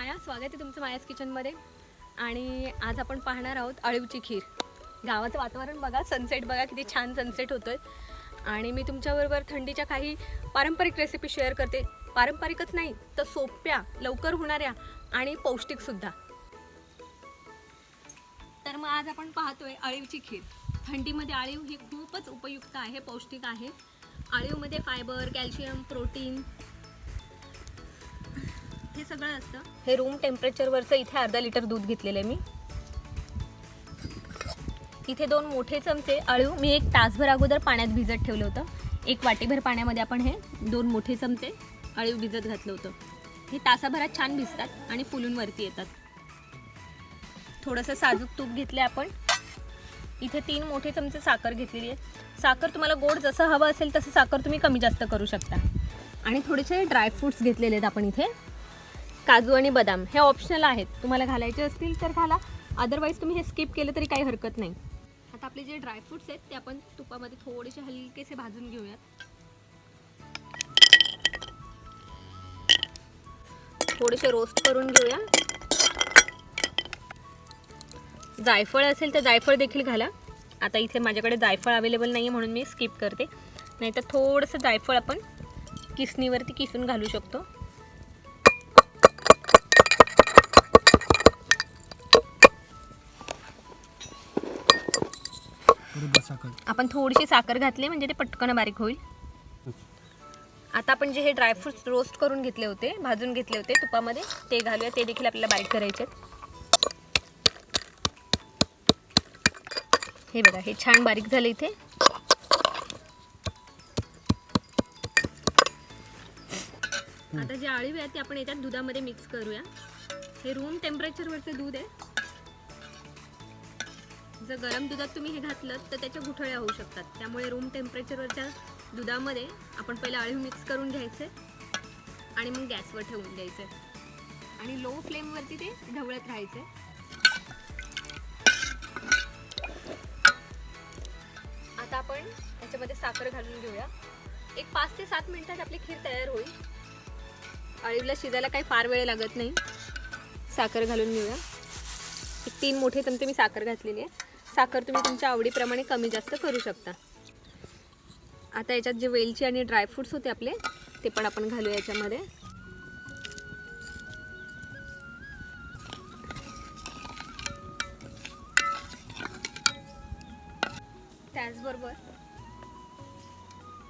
माया स्वागत आहे तुमचं मायाच किचनमध्ये आणि आज आपण पाहणार आहोत अळीवची खीर. गावाचं वातावरण बघा सनसेट बघा किती छान सनसेट होतोय. आणि मी तुमच्याबरोबर थंडीच्या काही पारंपरिक रेसिपी शेअर करते. पारंपरिकच नाही तर सोप्या लवकर होणाऱ्या आणि पौष्टिकसुद्धा तर मग आज आपण पाहतोय अळीवची खीर. थंडीमध्ये अळीव ही खूपच उपयुक्त आहे पौष्टिक आहे. अळीवमध्ये फायबर कॅल्शियम प्रोटीन हे सगळं असतं? हे रूम टेम्परेचरवरचं इथे अर्धा लिटर दूध घेतलेलं आहे मी. इथे दोन मोठे चमचे अळीव मी एक तासभर अगोदर पाण्यात भिजत ठेवलं होतं. एक वाटीभर पाण्यामध्ये आपण हे दोन मोठे चमचे अळीव भिजत घातलं होतं. हे तासाभरात छान भिजतात आणि फुलून वरती येतात. थोडंसं साजूक तूप घेतलं आपण. इथे तीन मोठे चमचे साखर घेतलेली आहे. साखर तुम्हाला गोड जसं हवं असेल तसं साखर तुम्ही कमी जास्त करू शकता. आणि थोडेसे ड्रायफ्रुट्स घेतलेले आहेत आपण इथे. काजू आणि बदाम हे ऑप्शनल आहेत. तुम्हाला घालायचे असतील तर घाला. अदरवाईज तुम्ही हे स्किप केलं तरी काही हरकत नाही. आता आपले जे ड्रायफ्रुट्स आहेत ते आपण तुपामध्ये थोडेसे हलकेसे भाजून घेऊयात. थोडेसे रोस्ट करून घेऊया. जायफळ असेल तर जायफळ देखील घाला. आता इथे माझ्याकडे जायफळ अवेलेबल नाही आहे म्हणून मी स्किप करते. नाहीतर थोडंसं जायफळ आपण किसणीवरती किसून घालू शकतो. आपण थोडीशी साखर घातली म्हणजे ते पटकन बारीक होईल. आता आपण जे हे ड्रायफ्रुट्स रोस्ट करून घेतले होते भाजून घेतले होते तुपामध्ये ते घालूया. ते देखील आपल्याला बारीक करायचे आहेत. हे बघा हे छान बारीक झालं इथे. आता जे आळीव आहे ते आपण याच्यात दुधामध्ये मिक्स करूया. हे रूम टेम्परेचरवरचं दूध आहे. जर गरम दुधात तुम्ही हे घातलं तर त्याच्या गुठळ्या होऊ शकतात. त्यामुळे रूम टेम्परेचरवरच्या दुधामध्ये आपण पहिलं अळीव मिक्स करून घ्यायचे आणि मग गॅसवर ठेवून द्यायचे. आणि लो फ्लेमवरती ते ढवळत राहायचे. आता आपण त्याच्यामध्ये साखर घालून घेऊया. एक पाच ते सात मिनिटात आपली खीर तयार होईल. अळीवला शिजायला काही फार वेळ लागत नाही. साखर घालून घेऊया. एक तीन मोठे चमचे मी साखर घातलेली आहे. साखर तुम्ही तुमच्या आवडीप्रमाणे कमी जास्त करू शकता. आता याच्यात जे वेलची आणि ड्रायफ्रुट्स होते आपले ते पण आपण घालूया याच्यामध्ये. त्याचबरोबर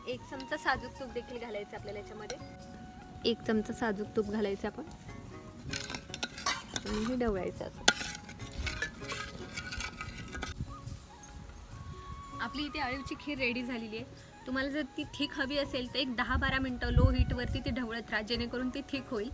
एक चमचा साजूक तूप देखील घालायचं आपल्याला याच्यामध्ये. एक चमचा साजूक तूप घालायचं आपण. आणि हे ढवळायचं असं. आपली इथे अळीवची खीर रेडी झालेली आहे. तुम्हाला जर ती थिक हवी असेल तर एक दहा बारा मिनटं लो हीटवरती ती ढवळत राहा जेणेकरून ती थिक होईल.